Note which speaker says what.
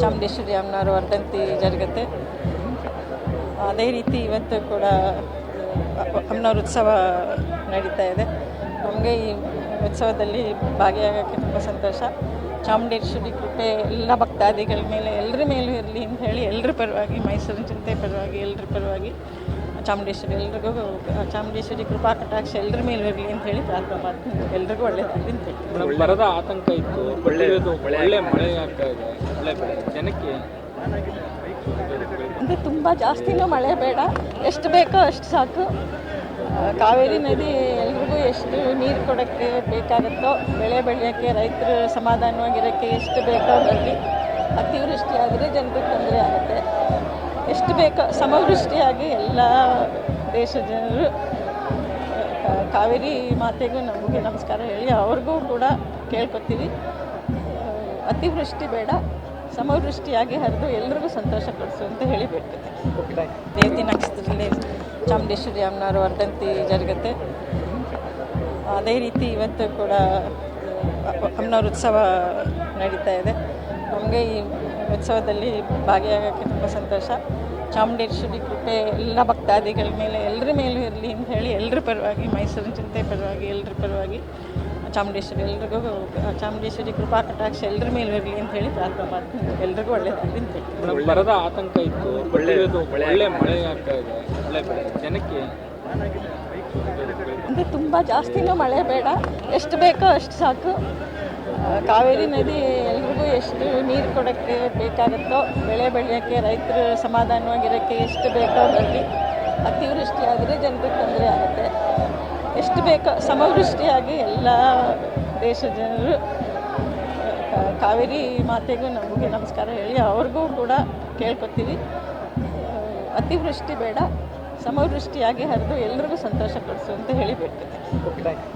Speaker 1: ಚಾಮುಂಡೇಶ್ವರಿ ಅಮ್ಮನವರ ವರ್ಧಂತಿ ಜರುಗುತ್ತೆ. ಅದೇ ರೀತಿ ಇವತ್ತು ಕೂಡ ಅಮ್ಮನವ್ರ ಉತ್ಸವ ನಡೀತಾ ಇದೆ. ನಮಗೆ ಈ ಉತ್ಸವದಲ್ಲಿ ಭಾಗಿಯಾಗೋಕ್ಕೆ ತುಂಬ ಸಂತೋಷ. ಚಾಮುಂಡೇಶ್ವರಿ ಕೃಪೆ ಎಲ್ಲ ಭಕ್ತಾದಿಗಳ ಮೇಲೆ ಎಲ್ಲರ ಮೇಲೂ ಇರಲಿ ಅಂತ ಹೇಳಿ ಎಲ್ಲರ ಪರವಾಗಿ, ಮೈಸೂರಿನ ಜನತೆ ಪರವಾಗಿ ಎಲ್ಲರ ಪರವಾಗಿ ಚಾಮುಂಡೇಶ್ವರಿ ಎಲ್ರಿಗೂ ಚಾಮುಂಡೇಶ್ವರಿ ಕೃಪಾ ಕಟಾಕ್ಷ ಎಲ್ಲರ ಮೇಲೆ ಇರಲಿ ಅಂತ ಹೇಳಿ ಪ್ರಾರ್ಥನೆ ಮಾಡ್ತೀನಿ. ಎಲ್ರಿಗೂ ಒಳ್ಳೆಯದಾಗಲಿ ಅಂತ ಹೇಳಿ.
Speaker 2: ಬರದ ಆತಂಕ ಇತ್ತು. ಒಳ್ಳೆ ಒಳ್ಳೆ ಮಳೆ ಆಗ್ತಾ ಇದೆ. ಒಳ್ಳೆ ಬೆಳೆ ಜನಕ್ಕೆ
Speaker 1: ಅಂದರೆ ತುಂಬ ಜಾಸ್ತಿನೂ ಮಳೆ ಬೇಡ. ಎಷ್ಟು ಬೇಕೋ ಅಷ್ಟು ಸಾಕು. ಕಾವೇರಿ ನದಿ ಎಲ್ರಿಗೂ ಎಷ್ಟು ನೀರು ಕೊಡೋಕ್ಕೆ ಬೇಕಾಗುತ್ತೋ ಬೆಳೆ ಬೆಳೆಯೋಕ್ಕೆ ರೈತರು ಸಮಾಧಾನವಾಗಿರೋಕ್ಕೆ ಎಷ್ಟು ಬೇಕೋ ಬರಲಿ ಅತಿವೃಷ್ಟಿ ಆದರೆ ಜನರಿಗೆ ತೊಂದರೆ ಆಗುತ್ತೆ. ಎಷ್ಟು ಬೇಕೋ ಸಮವೃಷ್ಟಿಯಾಗಿ ಎಲ್ಲ ದೇಶದ ಜನರು ಕಾವೇರಿ ಮಾತೆಗೂ ನಮಗೆ ನಮಸ್ಕಾರ ಹೇಳಿ ಅವ್ರಿಗೂ ಕೂಡ ಕೇಳ್ಕೊತೀವಿ. ಅತಿವೃಷ್ಟಿ ಬೇಡ, ಸಮವೃಷ್ಟಿಯಾಗಿ ಹರಿದು ಎಲ್ರಿಗೂ ಸಂತೋಷ ಪಡಿಸು ಅಂತ ಹೇಳಿ ಬಿಡ್ತೀನಿ ದೇವತಿ ನಕ್ಷತ್ರದಲ್ಲಿ ಚಾಮುಂಡೇಶ್ವರಿ ಅಮ್ಮನವರು ವರ್ಧಂತಿ ಜರುಗುತ್ತೆ. ಅದೇ ರೀತಿ ಇವತ್ತು ಕೂಡ ಅಮ್ಮನವ್ರ ಉತ್ಸವ ನಡೀತಾ ಇದೆ. ನಮಗೆ ಈ ಉತ್ಸವದಲ್ಲಿ ಭಾಗಿಯಾಗೋಕ್ಕೆ ತುಂಬ ಸಂತೋಷ. ಚಾಮುಂಡೇಶ್ವರಿ ಕೃಪೆ ಎಲ್ಲ ಭಕ್ತಾದಿಗಳ ಮೇಲೆ ಎಲ್ಲರ ಮೇಲೂ ಇರಲಿ ಅಂತ ಹೇಳಿ ಎಲ್ಲರ ಪರವಾಗಿ ಮೈಸೂರಿನ ಜನತೆ ಪರವಾಗಿ ಎಲ್ಲರ ಪರವಾಗಿ ಚಾಮುಂಡೇಶ್ವರಿ ಎಲ್ರಿಗೂ ಚಾಮುಂಡೇಶ್ವರಿ ಕೃಪಾ ಕಟಾಕ್ಷ ಎಲ್ಲರ ಮೇಲೂ ಇರಲಿ ಅಂತ ಹೇಳಿ ಪ್ರಾರ್ಥನೆ ಮಾಡ್ತೀನಿ. ಎಲ್ರಿಗೂ ಒಳ್ಳೆಯದಾಗಲಿ ಅಂತ ಹೇಳಿ.
Speaker 2: ಬರದ ಆತಂಕ ಇತ್ತು. ಒಳ್ಳೆಯದು ಒಳ್ಳೆ ಮಳೆ ಆಗ್ತಾ ಇದೆ. ಒಳ್ಳೆ ಜನಕ್ಕೆ
Speaker 1: ಅಂದರೆ ತುಂಬ ಜಾಸ್ತಿನೂ ಮಳೆ ಬೇಡ. ಎಷ್ಟು ಬೇಕೋ ಅಷ್ಟು ಸಾಕು. ಕಾವೇರಿ ನದಿ ನೀರು ಕೊಡೋಕ್ಕೆ ಬೇಕಾಗುತ್ತೋ, ಬೆಳೆ ಬೆಳೆಯೋಕ್ಕೆ, ರೈತರು ಸಮಾಧಾನವಾಗಿರೋಕ್ಕೆ ಎಷ್ಟು ಬೇಕೋ ಬರಲಿ ಅತಿವೃಷ್ಟಿ ಆದರೆ ಜನರಿಗೆ ತೊಂದರೆ ಆಗುತ್ತೆ. ಎಷ್ಟು ಬೇಕೋ ಸಮವೃಷ್ಟಿಯಾಗಿ ಎಲ್ಲ ದೇಶದ ಜನರು ಕಾವೇರಿ ಮಾತೆಗೂ ನಮಗೆ ನಮಸ್ಕಾರ ಹೇಳಿ ಅವ್ರಿಗೂ ಕೂಡ ಕೇಳ್ಕೊತೀವಿ. ಅತಿವೃಷ್ಟಿ ಬೇಡ, ಸಮವೃಷ್ಟಿಯಾಗಿ ಹರಿದು ಎಲ್ರಿಗೂ ಸಂತೋಷ ಪಡಿಸು ಅಂತ ಹೇಳಿ ಬೇಡ್ಕೊತೀನಿ